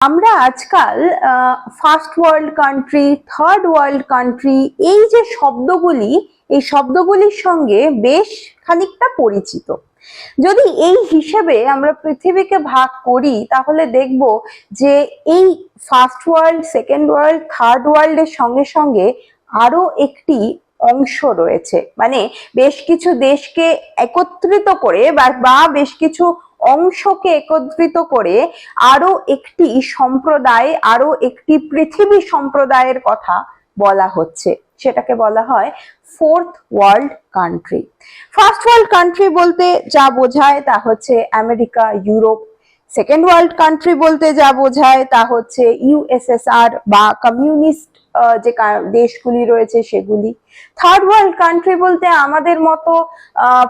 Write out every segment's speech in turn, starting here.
আমরা আজকাল first world country third world country এই যে শব্দগুলি, এই শব্দগুলির সঙ্গে বেশ খানিকটা পরিচিত। যদি এই হিসেবে আমরা পৃথিবীকে ভাগ করি, তাহলে দেখব যে এই first world second world third ওয়ার্ল্ডের সঙ্গে সঙ্গে আরও একটি অংশ রয়েছে। মানে বেশ কিছু দেশকে একত্রিত করে বা- বা বেশ কিছু অংশকে একত্রিত করে আরও একটি সম্প্রদায়, আরও একটি পৃথিবী সম্প্রদায়ের কথা বলা হচ্ছে। সেটাকে বলা হয় fourth world country. First world country বলতে যা বোঝায় তা হচ্ছে America, Europe. Second world country বলতে যা বোঝায় তা হচ্ছে ইউএসএসআর বা কমিউনিস্ট যে দেশগুলি রয়েছে সেগুলি। থার্ড ওয়ার্ল্ড কান্ট্রি বলতে আমাদের মতো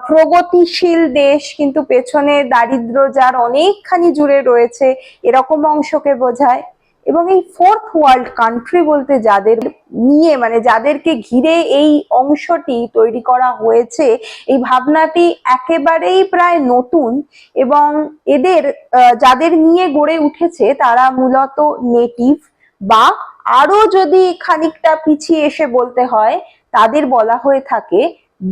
প্রগতিশীল দেশ, কিন্তু পেছনে দারিদ্র যার অনেকখানি জুড়ে রয়েছে, এরকম অংশকে বোঝায়। এবং এই ফোর্থ ওয়ার্ল্ড কান্ট্রি বলতে যাদের নিয়ে মানে যাদেরকে ঘিরে এই অংশটি তৈরি করা হয়েছে, এই ভাবনাটি একেবারেই প্রায় নতুন এবং এদের যাদের নিয়ে গড়ে উঠেছে, তারা মূলত নেটিভ বা আরও যদি খানিকটা পিছিয়ে এসে বলতে হয় তাদের বলা হয়ে থাকে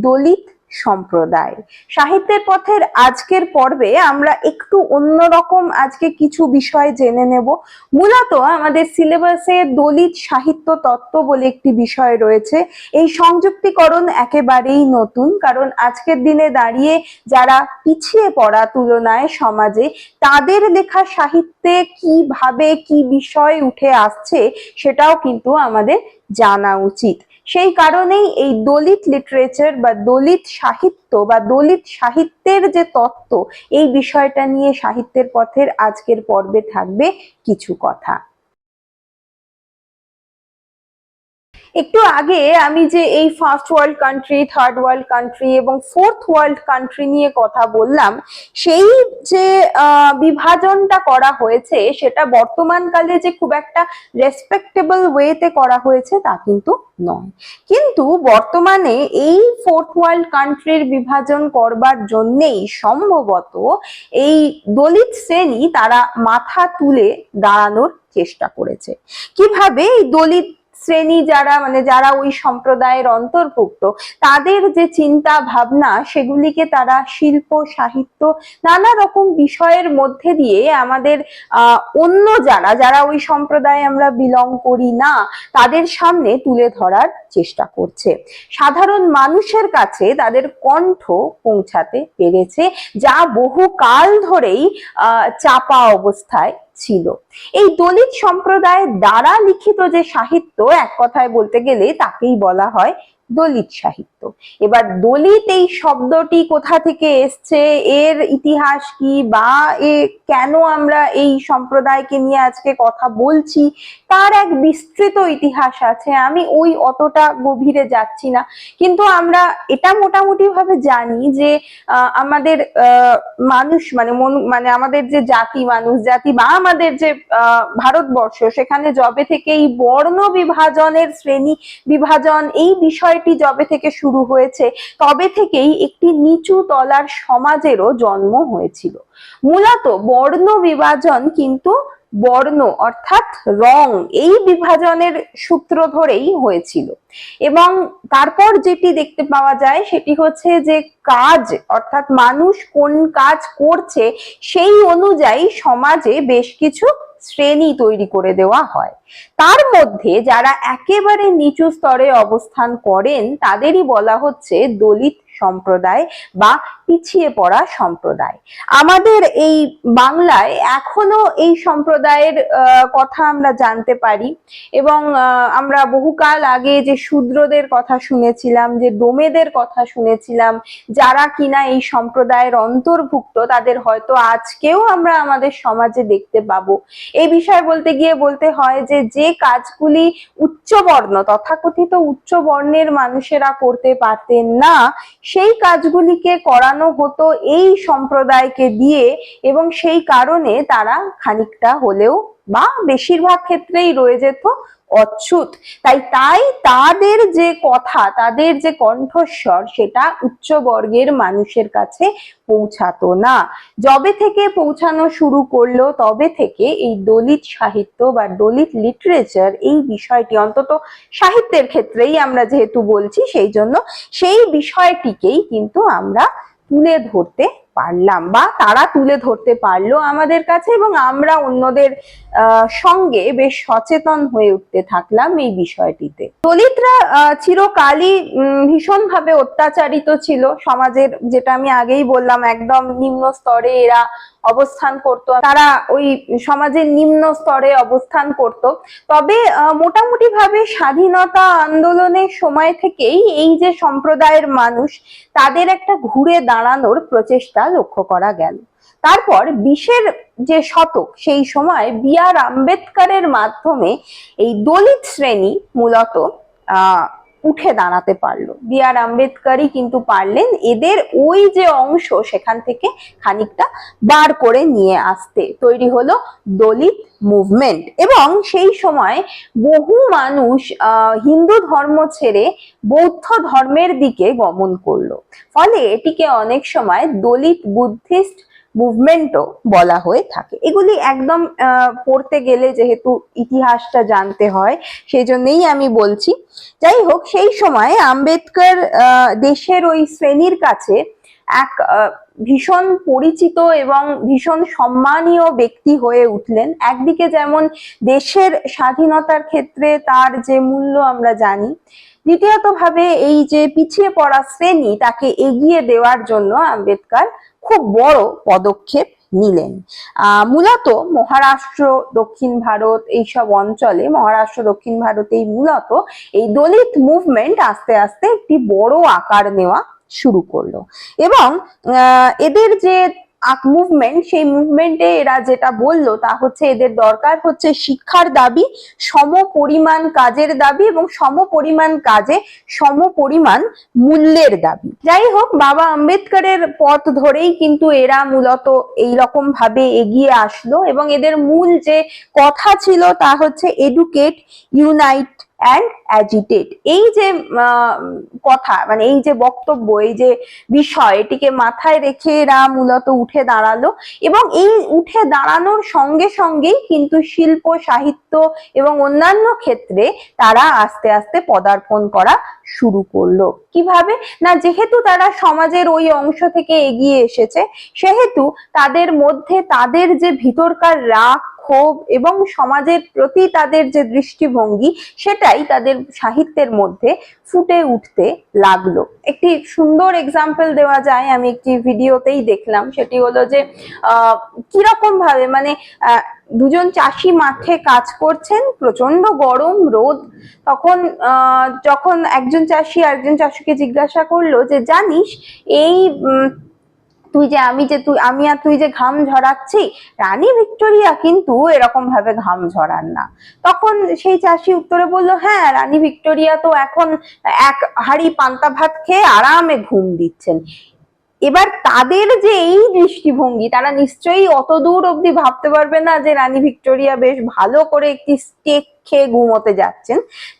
দলিত সম্প্রদায়। সাহিত্যের পথের আজকের পর্বে আমরা একটু অন্যরকম আজকে কিছু বিষয় জেনে নেব। মূলত আমাদের সিলেবাসে দলিত সাহিত্য তত্ত্ব বলে একটি বিষয় রয়েছে। এই সংযুক্তিকরণ একেবারেই নতুন, কারণ আজকের দিনে দাঁড়িয়ে যারা পিছিয়ে পড়া তুলনায় সমাজে, তাদের লেখা সাহিত্যে কীভাবে কি বিষয় উঠে আসছে সেটাও কিন্তু আমাদের জানা উচিত। সেই কারণেই এই দলিত লিটারেচার বা দলিত সাহিত্য বা দলিত সাহিত্যের যে তত্ত্ব, এই বিষয়টা নিয়ে সাহিত্যের পথের আজকের পর্বে থাকবে কিছু কথা। একটু আগে আমি যে এই first world country third world country এবং ফোর্থ ওয়ার্ল্ড কান্ট্রি নিয়ে কথা বললাম, সেই যে বিভাজনটা করা হয়েছে, সেটা বর্তমানকালে যে খুব একটা রেসপেক্টেবল ওয়েতে করা হয়েছে তা কিন্তু নয়। কিন্তু বর্তমানে এই ফোর্থ ওয়ার্ল্ড কান্ট্রির বিভাজন করবার জন্যেই সম্ভবত এই দলিত শ্রেণি তারা মাথা তুলে দাঁড়ানোর চেষ্টা করেছে। কীভাবে এই দলিত শ্রেণি যারা মানে যারা ওই সম্প্রদায়ের অন্তর্ভুক্ত, তাদের যে চিন্তা ভাবনা, সেগুলিকে তারা শিল্প, সাহিত্য, নানা রকম বিষয়ের মধ্যে দিয়ে আমাদের অন্য যারা যারা ওই সম্প্রদায়ে আমরা বিলং করি না, তাদের সামনে তুলে ধরার চেষ্টা করছে। সাধারণ মানুষের কাছে তাদের কণ্ঠ পৌঁছাতে পেরেছে, যা বহু কাল ধরেই চাপা অবস্থায় ছিল। এই দলিত সম্প্রদায়ের দ্বারা লিখিত যে সাহিত্য, এক কথায় বলতে গেলে তাকেই বলা হয় দলিত সাহিত্য। এবার দলিত এই শব্দটি কোথা থেকে এসছে? এর ইতিহাস কি বা এ কেন আমরা এই সম্প্রদায়কে নিয়ে আজকে কথা বলছি? তার এক বিস্তৃত ইতিহাস আছে। আমি ওই অতটা গভীরে যাচ্ছি না। কিন্তু আমরা এটা মোটামুটি ভাবে জানি যে আমাদের মানুষ মানে মনু- আমাদের যে জাতি মানুষ, জাতি বা আমাদের যে ভারতবর্ষ, সেখানে জবে থেকে এই বর্ণ বিভাজনের শ্রেণি বিভাজন এই বিষয়টি জবে থেকে শুরু হয়েছে, তবে থেকেই একটি নিচু তলার সমাজেরও জন্ম হয়েছিল। মূলত বর্ণ বিভাজন কিন্তু বর্ণ অর্থাৎ রং এই বিভাজনের সূত্র ধরেই হয়েছিল। এবং তারপর যেটি দেখতে পাওয়া যায় সেটি হচ্ছে যে কাজ অর্থাৎ মানুষ কোন কাজ করছে সেই অনুযায়ী সমাজে বেশ কিছু শ্রেণি তৈরি করে দেওয়া হয়। তার মধ্যে যারা একেবারে নিচু স্তরে অবস্থান করেন, তাদেরই বলা হচ্ছে দলিত সম্প্রদায় বা পিছিয়ে পড়া সম্প্রদায়। আমাদের এই বাংলায় এখনও এই সম্প্রদায়ের কথা আমরা জানতে পারি এবং আমরা বহুকাল আগে যে শূদ্রদের কথা শুনেছিলাম, যে ডোমেদের কথা শুনেছিলাম, যারা কিনা এই সম্প্রদায়ের অন্তর্ভুক্ত, তাদের হয়তো আজকেও আমরা আমাদের সমাজে দেখতে পাবো। এই বিষয়ে বলতে গিয়ে বলতে হয় যে যে কাজগুলি উচ্চবর্ণ, তথাকথিত উচ্চ বর্ণের মানুষেরা করতে পারতেন না সেই কাজগুলিকে করানো হতো এই সম্প্রদায়কে দিয়ে এবং সেই কারণে তারা খানিকটা হলেও বা বেশিরভাগ ক্ষেত্রেই রয়ে যেত অচ্যুত। তাই তাই তাদের যে কথা, তাদের যে কণ্ঠস্বর, সেটা উচ্চ বর্গের মানুষের কাছে পৌঁছাতো না। যবে থেকে পৌঁছানো শুরু করল, তবে থেকে এই দলিত সাহিত্য বা দলিত লিটারেচার এই বিষয়টি, অন্তত সাহিত্যের ক্ষেত্রেই আমরা যেহেতু বলছি, সেই জন্য সেই বিষয়টিকেই কিন্তু আমরা তুলে ধরতে পারলাম বা তারা তুলে ধরতে পারল আমাদের কাছে এবং আমরা অন্যদের সঙ্গে বেশ সচেতন হয়ে উঠতে থাকলাম এই বিষয়টিতে। দলিতরা চিরকালই ভীষণভাবে অত্যাচারিত ছিল। সমাজের, যেটা আমি আগেই বললাম, একদম নিম্ন স্তরে এরা অবস্থান করত। তারা ওই সমাজের নিম্ন স্তরে অবস্থান করত। তবে মোটামুটি ভাবে স্বাধীনতা আন্দোলনের সময় থেকেই এই যে সম্প্রদায়ের মানুষ, তাদের একটা ঘুরে দাঁড়ানোর প্রচেষ্টা লক্ষ্য করা গেল। তারপর বিশের যে শতক সেই সময় বি আর আম্বেদকরের মাধ্যমে এই দলিত শ্রেণি মূলত উঠে দাঁড়াতে পারল। বি আর আম্বেদকরই কিন্তু পারলেন এদের ওই যে অংশ সেখান থেকে খানিকটা বার করে নিয়ে আসতে। তৈরি হলো দলিত মুভমেন্ট এবং সেই সময় বহু মানুষ আহ, হিন্দু ধর্ম ছেড়ে বৌদ্ধ ধর্মের দিকে গমন করল। ফলে এটিকে অনেক সময় দলিত বুদ্ধিস্ট মুভমেন্টও বলা হয়ে থাকে। এগুলি একদম পড়তে গেলে যেহেতু ইতিহাসটা জানতে হয় সেই জন্যেই আমি বলছি। যাই হোক, সেই সময় আম্বেদকর দেশের ওই শ্রেণির কাছে এক ভীষণ পরিচিত এবং ভীষণ সম্মানীয় ব্যক্তি হয়ে উঠলেন। একদিকে যেমন দেশের স্বাধীনতার ক্ষেত্রে তার যে মূল্য আমরা জানি দ্বিতীয়ত ভাবে এই যে পিছিয়ে পড়া শ্রেণি তাকে এগিয়ে দেওয়ার জন্য আম্বেদকর খুব বড় পদক্ষেপ নিলেন। মূলত মহারাষ্ট্র, দক্ষিণ ভারত এইসব অঞ্চলে, মহারাষ্ট্র, দক্ষিণ ভারতেই মূলত এই দলিত মুভমেন্ট আস্তে আস্তে একটি বড় আকার নেওয়া শুরু করল। এবং এদের যে মুভমেন্ট সেই মুভমেন্টে এরা যেটা বলল, তা হচ্ছে এদের দরকার হচ্ছে শিক্ষার দাবি সম পরিমাণ কাজের দাবি এবং সম পরিমাণ কাজে সম পরিমাণ মূল্যের দাবি। যাই হোক, বাবা আম্বেদকরের পথ ধরেই কিন্তু এরা মূলত এই রকম ভাবে এগিয়ে আসলো এবং এদের মূল যে কথা ছিল তা হচ্ছে এডুকেট ইউনাইট অ্যান্ড অ্যাজিটেট এই যে কথা মানে এই যে বক্তব্য, এই যে বিষয়, এটিকে মাথায় রেখে এরা মূলত উঠে দাঁড়াল এবং এই উঠে দাঁড়ানোর সঙ্গে সঙ্গেই কিন্তু শিল্প, সাহিত্য এবং অন্যান্য ক্ষেত্রে তারা আস্তে আস্তে পদার্পণ করা শুরু করল। কীভাবে? না, যেহেতু তারা সমাজের ওই অংশ থেকে এগিয়ে এসেছে, সেহেতু তাদের মধ্যে তাদের যে ভিতরকার রাগ ক্ষোভ এবং সমাজের প্রতি তাদের যে দৃষ্টিভঙ্গি, সেটাই তাদের সাহিত্যের মধ্যে ফুটে উঠতে লাগল। একটি সুন্দর এক্সাম্পল দেওয়া যায়, আমি একটি ভিডিওতেই দেখলাম। সেটি হলো যে কীরকম ভাবে মানে দুজন চাষি মাঠে কাজ করছেন প্রচণ্ড গরম, রোদ, তখন যখন একজন চাষি আরেকজন চাষিকে জিজ্ঞাসা করল যে, জানিস, এই তুই যে আমি যে তুই, আমি আর তুই যে ঘাম ঝরাচ্ছি, রানী ভিক্টোরিয়া কিন্তু এরকম ভাবে ঘাম ঝরান না। তখন সেই চাষি উত্তরে বলল হ্যাঁ রানী ভিক্টোরিয়া তো এখন এক হাড়ি পান্তা ভাত খেয়ে আরামে ঘুম দিচ্ছেন। এবার তাদের যে এই দৃষ্টিভঙ্গি, তারা নিশ্চয়ই অত দূর অব্দি ভাবতে পারবে না যে রানী ভিক্টোরিয়া বেশ ভালো করে একটি স্টেক খেয়ে ঘুমোতে যাচ্ছেন।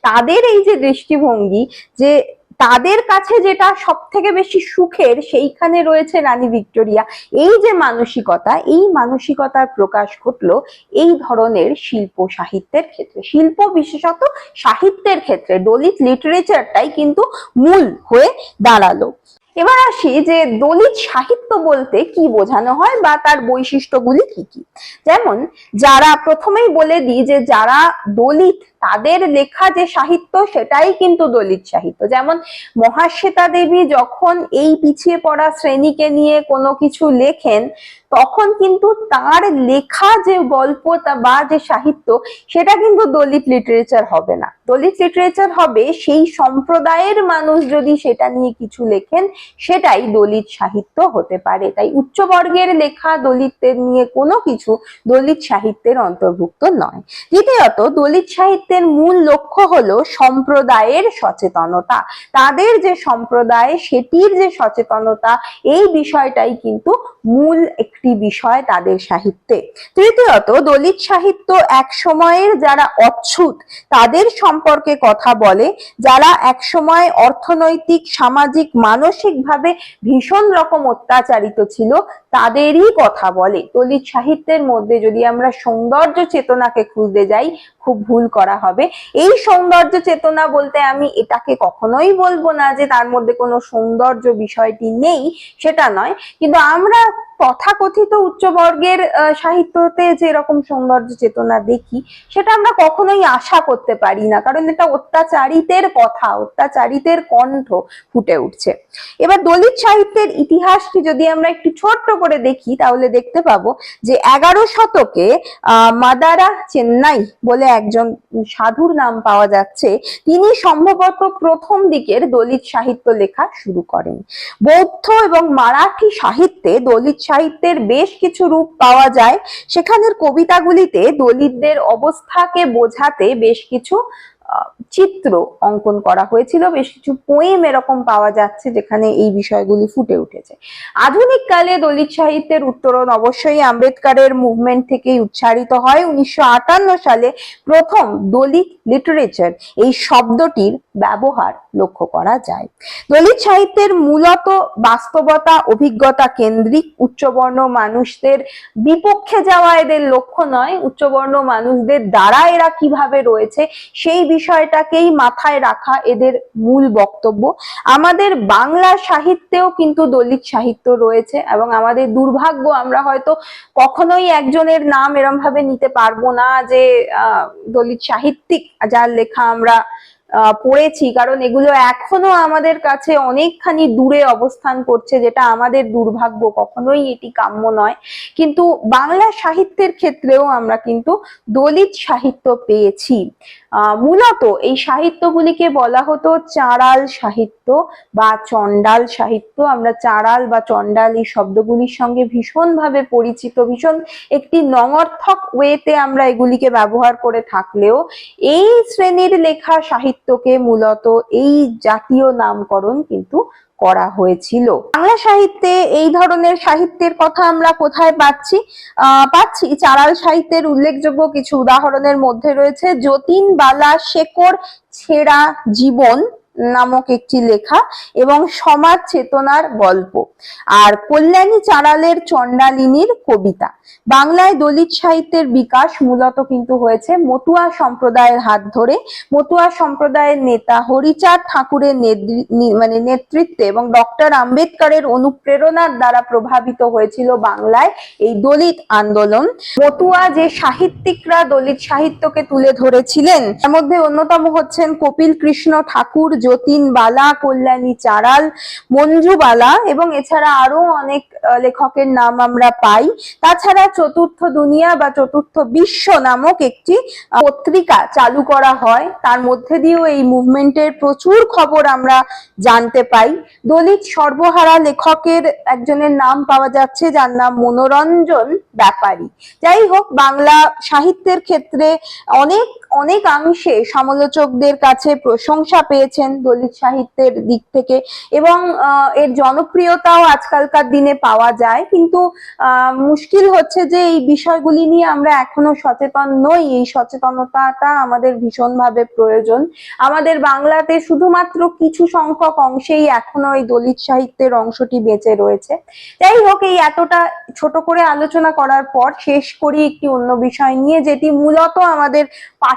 তাদের এই যে দৃষ্টিভঙ্গি যে তাদের কাছে যেটা সব থেকে বেশি সুখের, সেইখানে রয়েছে রানী ভিক্টোরিয়া। এই যে মানসিকতা, এই মানসিকতার প্রকাশ ঘটলো এই ধরনের শিল্প সাহিত্যের ক্ষেত্রে। শিল্প বিশেষত সাহিত্যের ক্ষেত্রে, দলিত লিটারেচারটাই কিন্তু মূল হয়ে দাঁড়াল। এবার আসি যে দলিত সাহিত্য বলতে কি বোঝানো হয় বা তার বৈশিষ্ট্যগুলি কি কি? যেমন, যারা প্রথমেই বলে দিই যে যারা দলিত তাদের লেখা যে সাহিত্য, সেটাই কিন্তু দলিত সাহিত্য। যেমন মহাশ্বেতা দেবী যখন এই পিছিয়ে পড়া শ্রেণীকে নিয়ে কোনো কিছু লেখেন, তখন কিন্তু তার লেখা যে গল্প বা যে সাহিত্য, সেটা কিন্তু দলিত লিটারেচার হবে না। দলিত লিটারেচার হবে সেই সম্প্রদায়ের মানুষ যদি সেটা নিয়ে কিছু লেখেন, সেটাই দলিত সাহিত্য হতে পারে। তাই উচ্চবর্গের লেখা দলিতদের নিয়ে কোনো কিছু দলিত সাহিত্যের অন্তর্ভুক্ত নয়। দ্বিতীয়ত, দলিত সাহিত্যের মূল লক্ষ্য হলো সম্প্রদায়ের সচেতনতা। তাদের যে সম্প্রদায়, সেটির যে সচেতনতা, এই বিষয়টাই কিন্তু মূল একটি বিষয় তাদের সাহিত্যে। তৃতীয়ত, দলিত সাহিত্য এক সময়ের যারা অচ্ছুত, তাদের সম্পর্কে কথা বলে, যারা এক সময় অর্থনৈতিক, সামাজিক, মানসিকভাবে ভীষণ রকম অত্যাচারিত ছিল, তাদেরই কথা বলে। দলিত সাহিত্যের মধ্যে যদি আমরা সৌন্দর্য চেতনাকে খুঁজতে যাই খুব ভুল করা হবে। এই সৌন্দর্য চেতনা বলতে আমি এটাকে কখনোই বলব না যে তার মধ্যে কোনো সৌন্দর্য বিষয়টি নেই, সেটা নয়। কিন্তু আমরা তথাকথিত উচ্চবর্গের সাহিত্যতে যেরকম সৌন্দর্য চেতনা দেখি, সেটা আমরা কখনোই আশা করতে পারি না। কারণ এটা অত্যাচারিতের কথা, অত্যাচারিতের কণ্ঠ ফুটে উঠছে। এবার দলিত সাহিত্যের ইতিহাসটি যদি আমরা একটু ছোট্ট করে দেখি, তাহলে দেখতে পাবো যে এগারো শতকে মাদারা চেন্নাই বলে একজন সাধুর নাম পাওয়া যাচ্ছে। তিনি সম্ভবত প্রথম দিকের দলিত সাহিত্য লেখা শুরু করেন। বৌদ্ধ এবং মারাঠি সাহিত্যে দলিত সাহিত্যের বেশ কিছু রূপ পাওয়া যায়। সেখানের কবিতাগুলিতে দলিতদের অবস্থাকে বোঝাতে বেশ কিছু চিত্র অঙ্কন করা হয়েছিল। বেশ কিছু পোয়েম এরকম পাওয়া যাচ্ছে যেখানে এই বিষয়গুলি ফুটে উঠেছে। আধুনিক কালে দলিত সাহিত্যের উত্তরণ অবশ্যই আম্বেদকারের মুভমেন্ট থেকেই উচ্চারিত হয়। উনিশশো আটান্ন সালে প্রথম দলিত লিটারেচার এই শব্দটির ব্যবহার লক্ষ্য করা যায়। দলিত সাহিত্যের মূলত বাস্তবতা, অভিজ্ঞতা কেন্দ্রিক, উচ্চবর্ণ মানুষদের বিপক্ষে যাওয়া এদের লক্ষ্য নয়। উচ্চবর্ণ মানুষদের দ্বারা এরা কীভাবে রয়েছে সেই বিষয়টাকেই মাথায় রাখা এদের মূল বক্তব্য। আমাদের বাংলা সাহিত্যেও কিন্তু দলিত সাহিত্য রয়েছে এবং আমাদের দুর্ভাগ্য, আমরা হয়তো কখনোই একজনের নাম এরম ভাবে নিতে পারব না যে দলিত সাহিত্যিক যার লেখা আমরা পড়েছি। কারণ এগুলো এখনও আমাদের কাছে অনেকখানি দূরে অবস্থান করছে, যেটা আমাদের দুর্ভাগ্য। কখনোই এটি কাম্য নয়। কিন্তু বাংলা সাহিত্যের ক্ষেত্রেও আমরা কিন্তু দলিত সাহিত্য পেয়েছি। মূলত এই সাহিত্যগুলিকে বলা হতো চাঁড়াল সাহিত্য বা চণ্ডাল সাহিত্য। আমরা চাঁড়াল বা চণ্ডাল এই শব্দগুলির সঙ্গে ভীষণভাবে পরিচিত, ভীষণ একটি নঙর্থক ওয়েতে আমরা এগুলিকে ব্যবহার করে থাকলেও এই শ্রেণির লেখা সাহিত্যকে মূলত এই জাতীয় নামকরণ কিন্তু করা হয়েছিল। বাংলা সাহিত্যে এই ধরনের সাহিত্যের কথা আমরা কোথায় পাচ্ছি? পাচ্ছি চারাল সাহিত্যের উল্লেখযোগ্য কিছু উদাহরণের মধ্যে রয়েছে। যতীন বালা শেকর ছেঁড়া জীবন নামক একটি লেখা এবং সমাজ চেতনার গল্প। আর কল্যাণী চারালের চণ্ডালিনীর কবিতা। বাংলায় দলিত সাহিত্যের বিকাশ মূলত কিন্তু হয়েছে মতুয়া সম্প্রদায়ের হাত ধরে। মতুয়া সম্প্রদায়ের নেতা হরিচাঁদ ঠাকুরের মানে নেতৃত্বে এবং ডক্টর আম্বেদকরের অনুপ্রেরণার দ্বারা প্রভাবিত হয়েছিল বাংলায় এই দলিত আন্দোলন। মতুয়া যে সাহিত্যিকরা দলিত সাহিত্যকে তুলে ধরেছিলেন, তার মধ্যে অন্যতম হচ্ছেন কপিল কৃষ্ণ ঠাকুর যতীন বালা, কল্যাণী চারাল, মঞ্জু বালা এবং এছাড়া আরও অনেক লেখকের নাম আমরা পাই। তাছাড়া চতুর্থ দুনিয়া বা চতুর্থ বিশ্ব নামক একটি পত্রিকা চালু করা হয়। তার মধ্যে দিয়েও এই মুভমেন্টের প্রচুর খবর আমরা জানতে পাই। দলিত সর্বহারা লেখকের একজনের নাম পাওয়া যাচ্ছে, যার নাম মনোরঞ্জন ব্যাপারী। যাই হোক, বাংলা সাহিত্যের ক্ষেত্রে অনেক অনেকাংশে সমালোচকদের কাছে প্রশংসা পেয়েছেন দলিত সাহিত্যের দিক থেকে এবং এর জনপ্রিয়তাও আজকালকার দিনে পাওয়া যায়। কিন্তু মুশকিল হচ্ছে যে এই বিষয়গুলি নিয়ে আমরা এখনও সচেতন নই। এই সচেতনতাটা আমাদের ভীষণভাবে প্রয়োজন। আমাদের বাংলাতে শুধুমাত্র কিছু সংখ্যক অংশেই এখনও এই দলিত সাহিত্যের অংশটি বেঁচে রয়েছে। যাই হোক, এই এতটা ছোট করে আলোচনা করার পর শেষ করি একটি অন্য বিষয় নিয়ে, যেটি মূলত আমাদের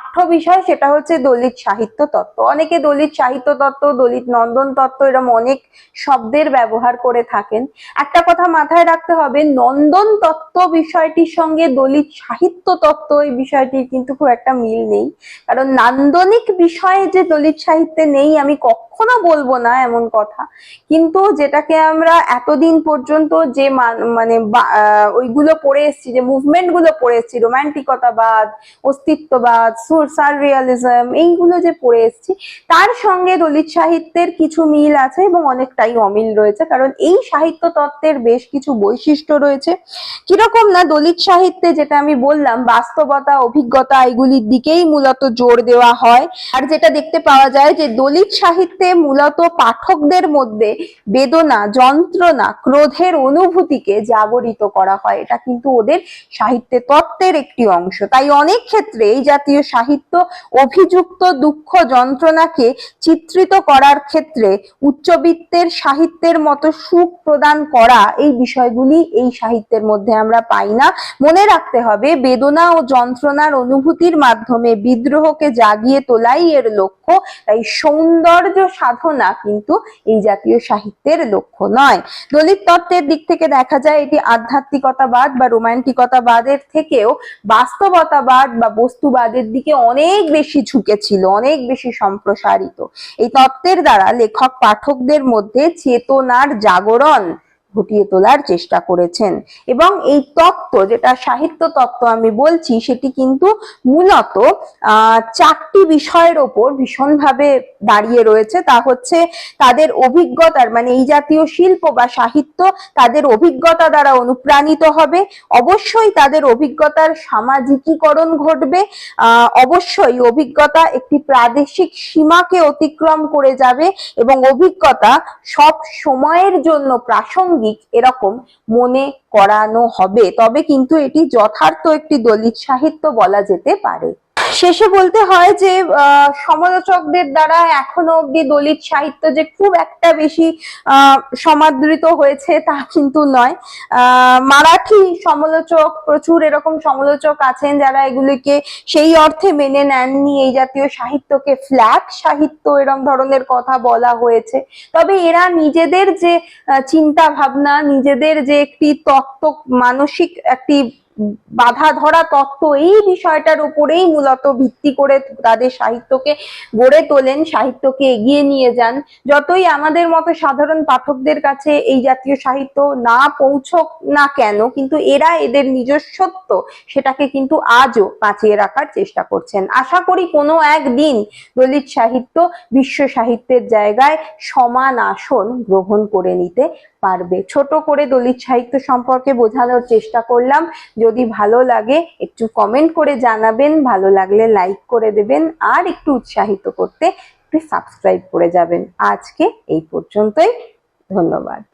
পাঠ্য বিষয়, সেটা হচ্ছে দলিত সাহিত্য তত্ত্ব। অনেকে দলিত সাহিত্য তত্ত্ব, দলিত নন্দন তত্ত্ব এরকম অনেক শব্দের ব্যবহার করে থাকেন। একটা কথা মাথায় রাখতে হবে, নন্দন তত্ত্ব বিষয়টির সঙ্গে দলিত সাহিত্য তত্ত্ব এই বিষয়টির কিন্তু খুব একটা মিল নেই। কারণ নান্দনিক বিষয়ে যে দলিত সাহিত্যে নেই, আমি কখনো বলব না এমন কথা। কিন্তু যেটাকে আমরা এতদিন পর্যন্ত যে মানে ওইগুলো পড়ে এসেছি, যে মুভমেন্টগুলো পড়ে এসেছি রোমান্টিকতাবাদ অস্তিত্ববাদ সাররিয়ালিজম এইগুলো যে পড়ে এসেছি, তার সঙ্গে দলিত সাহিত্যের কিছু মিল আছে এবং অনেকটাই অমিল রয়েছে। কারণ এই সাহিত্য তত্ত্বের বেশ কিছু বৈশিষ্ট্য রয়েছে। কীরকম না দলিত সাহিত্যে যেটা আমি বললাম, বাস্তবতা, অভিজ্ঞতা, এগুলির দিকেই মূলত জোর দেওয়া হয়। আর যেটা দেখতে পাওয়া যায় যে দলিত সাহিত্যে মূলত পাঠকদের মধ্যে বেদনা, যন্ত্রণা, ক্রোধের অনুভূতিকে জাগরিত করা হয়। এটা কিন্তু ওদের সাহিত্যে তত্ত্বের একটি অংশ। তাই অনেক ক্ষেত্রে এই জাতীয় সাহিত্য অভিযুক্ত দুঃখ যন্ত্রণাকে চিত্রিত করার ক্ষেত্রে উচ্চবিত্তের সাহিত্যের মতো সুখ প্রদান করা এই বিষয়গুলি এই সাহিত্যের মধ্যে আমরা পাই না। মনে রাখতে হবে, বেদনা ও যন্ত্রণার অনুভূতির মাধ্যমে বিদ্রোহকে জাগিয়ে তোলাই এর লক্ষ্য। তাই সৌন্দর্য সাধনা কিন্তু এই জাতীয় সাহিত্যের লক্ষ্য নয়। দলিত তত্ত্বের দিক থেকে দেখা যায় এটি আধ্যাত্মিকতাবাদ বা রোমান্টিকতাবাদের থেকেও বাস্তবতাবাদ বা বস্তুবাদের দিকে অনেক বেশি ঝুঁকে ছিল অনেক বেশি সম্প্রসারিত। এই তত্ত্বের দ্বারা লেখক পাঠকদের মধ্যে চেতনার জাগরণ ঘটিয়ে তোলার চেষ্টা করেছেন। এবং এই তত্ত্ব, যেটা সাহিত্য তত্ত্ব আমি বলছি, সেটি কিন্তু মূলত চারটি বিষয়ের ওপর ভীষণভাবে দাঁড়িয়ে রয়েছে। তা হচ্ছে তাদের অভিজ্ঞতার মানে এই জাতীয় শিল্প বা সাহিত্য তাদের অভিজ্ঞতা দ্বারা অনুপ্রাণিত হবে। অবশ্যই তাদের অভিজ্ঞতার সামাজিকীকরণ ঘটবে। অবশ্যই অভিজ্ঞতা একটি প্রাদেশিক সীমাকে অতিক্রম করে যাবে এবং অভিজ্ঞতা সব সময়ের জন্য প্রাসঙ্গিক এরকম মনে করানো হবে। তবে কিন্তু এটি যথার্থ একটি দলিত সাহিত্য বলা যেতে পারে। শেষে বলতে হয় যে সমালোচকদের দ্বারা এখনও অব্দি দলিত সাহিত্য যে খুব একটা বেশি সমাদৃত হয়েছে তা কিন্তু নয়। মারাঠি সমালোচক, প্রচুর এরকম সমালোচক আছেন যারা এগুলিকে সেই অর্থে মেনে নেননি। এই জাতীয় সাহিত্যকে ফ্ল্যাট সাহিত্য এরকম ধরনের কথা বলা হয়েছে। তবে এরা নিজেদের যে চিন্তা ভাবনা নিজেদের যে একটি তত্ত্ব, মানসিক একটি বাধা ধরা তত্ত্ব এই বিষয়টার উপরেই মূলত ভিত্তি করে তাদের সাহিত্যকে গড়ে তোলেন, সাহিত্যকে এগিয়ে নিয়ে যান। যতই আমাদের মতো সাধারণ পাঠকদের কাছে এই জাতীয় সাহিত্য না পৌঁছক না কেন, কিন্তু এরা এদের নিজস্বত্ব সেটাকে কিন্তু আজও বাঁচিয়ে রাখার চেষ্টা করছেন। আশা করি কোনো একদিন দলিত সাহিত্য বিশ্ব সাহিত্যের জায়গায় সমান আসন গ্রহণ করে নিতে পারবে। ছোট করে দলিত সাহিত্য সম্পর্কে বোঝানোর চেষ্টা করলাম। যদি ভালো লাগে, একটু কমেন্ট করে জানাবেন। ভালো লাগলে লাইক করে দেবেন। আর একটু উৎসাহিত করতে, একটু সাবস্ক্রাইব করে যাবেন। আজকে এই পর্যন্তই। ধন্যবাদ।